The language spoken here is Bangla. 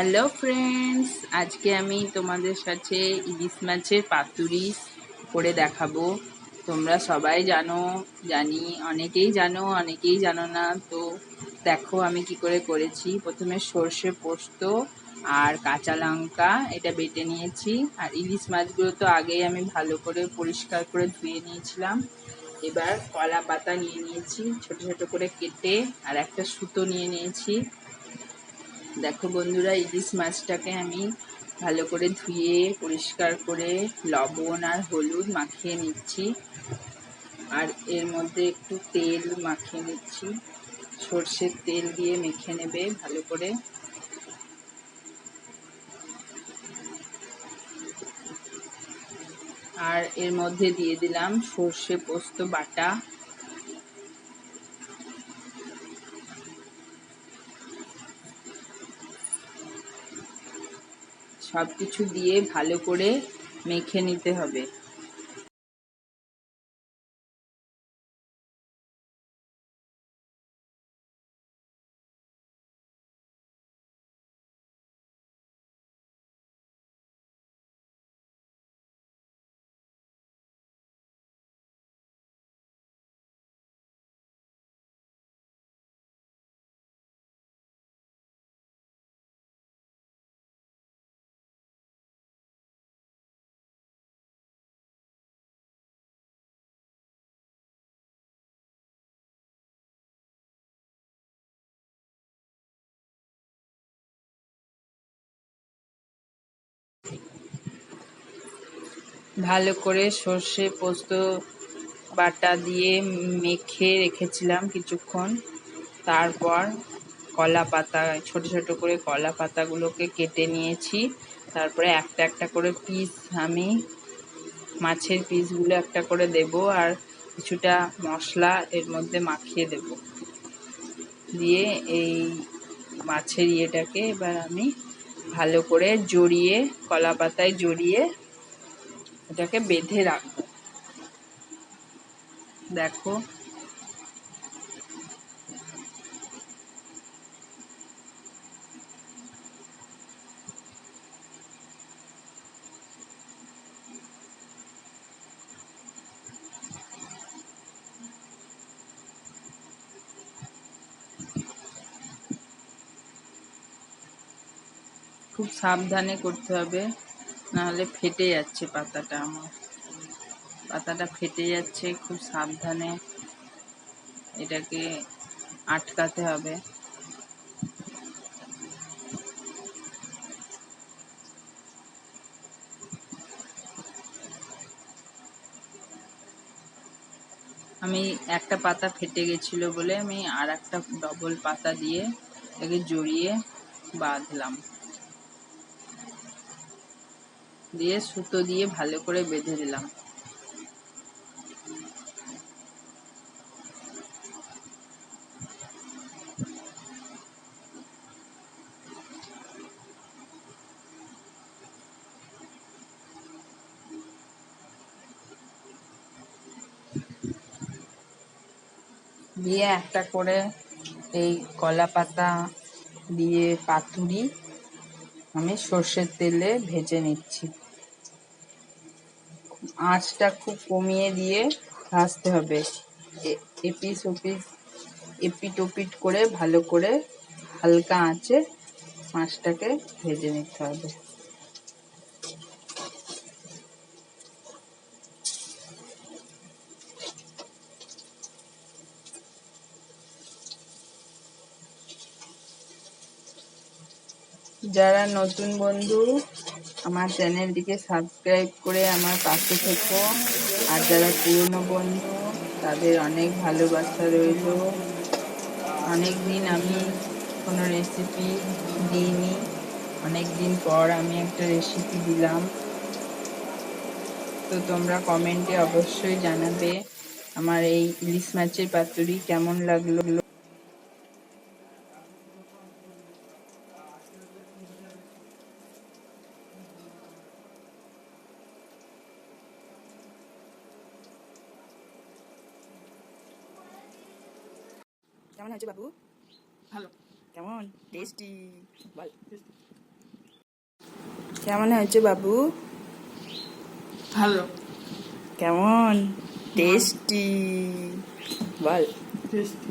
হ্যালো ফ্রেন্ডস আজকে আমি তোমাদের সাথে ইলিশ মাছের পাতুরি করে দেখাবো। তোমরা সবাই জানো, জানি, অনেকেই জানো অনেকেই জানো না। তো দেখো আমি কি করে করেছি। প্রথমে সর্ষে পোস্ত আর কাঁচা লঙ্কা, এটা বেটে নিয়েছি। আর ইলিশ মাছগুলো তো আগেই আমি ভালো করে পরিষ্কার করে ধুয়ে নিয়েছিলাম। এবার কলা পাতা নিয়ে নিয়েছি, ছোট ছোট করে কেটে আর একটা সুতো নিয়ে নিয়েছি। দেখো বন্ধুরা, ইলিশ মাছটাকে আমি ভালো করে ধুয়ে, পরিষ্কার করে লবণ আর হলুদ মাখিয়ে নিচ্ছি। আর এর মধ্যে একটু তেল মাখিয়ে নিচ্ছি। সর্ষের তেল দিয়ে মেখে নেবে ভালো করে। আর এর মধ্যে দিয়ে দিলাম সর্ষে পোস্ত বাটা। সব কিছু দিয়ে ভালো করে মেখে নিতে হবে। ভালো করে সর্ষে পোস্ত বাটা দিয়ে মেখে রেখেছিলাম কিছুক্ষণ। তারপর কলা পাতা, ছোট ছোট করে কলা পাতাগুলোকে কেটে নিয়েছি। তারপরে একটা একটা করে পিস আমি, মাছের পিসগুলো একটা করে দেব আর কিছুটা মশলা এর মধ্যে মাখিয়ে দেব। দিয়ে এই মাছের ইয়েটাকে এবার আমি ভালো করে জড়িয়ে, কলা পাতায় জড়িয়ে এটাকে বেঁধে রাখব। দেখো। খুব সাবধানে করতে হবে। নাহলে ফেটে যাচ্ছে পাতাটা আমার। পাতাটা ফেটে যাচ্ছে, খুব সাবধানে এটাকে আটকাতে হবে। আমি একটা পাতা ফেটে গেছিল বলে আমি আর একটা ডবল পাতা দিয়ে এটাকে জড়িয়ে বাঁধলাম। দিয়ে সুতো দিয়ে ভালো করে বেঁধে দিলাম দিয়ে একটা করে এই কলা পাতা দিয়ে পাতুরি আমি সর্ষের তেলে ভেজে নিচ্ছি। আঁচটা খুব কমিয়ে দিয়ে ভাজতে হবে। এপিস ওপিস, এপিট ওপিট করে ভালো করে হালকা আঁচে মাছটাকে ভেজে নিতে হবে। যারা নতুন বন্ধু, আমার চ্যানেলটিকে সাবস্ক্রাইব করে আমার পাশে থেকো। আর যারা পুরনো বন্ধু, তাদের অনেক ভালোবাসা রইল। অনেক দিন আমি কোনো রেসিপি দিইনি। অনেক দিন পর আমি একটা রেসিপি দিলাম। তো তোমরা কমেন্টে অবশ্যই জানাবে আমার এই ইলিশ মাছের পাতুরি কেমন লাগল। কেমন হয়েছে বাবু? ভালো। কেমন? টেস্টি বল কেমন হয়েছে বাবু? ভালো। কেমন? টেস্টি বল। টেস্টি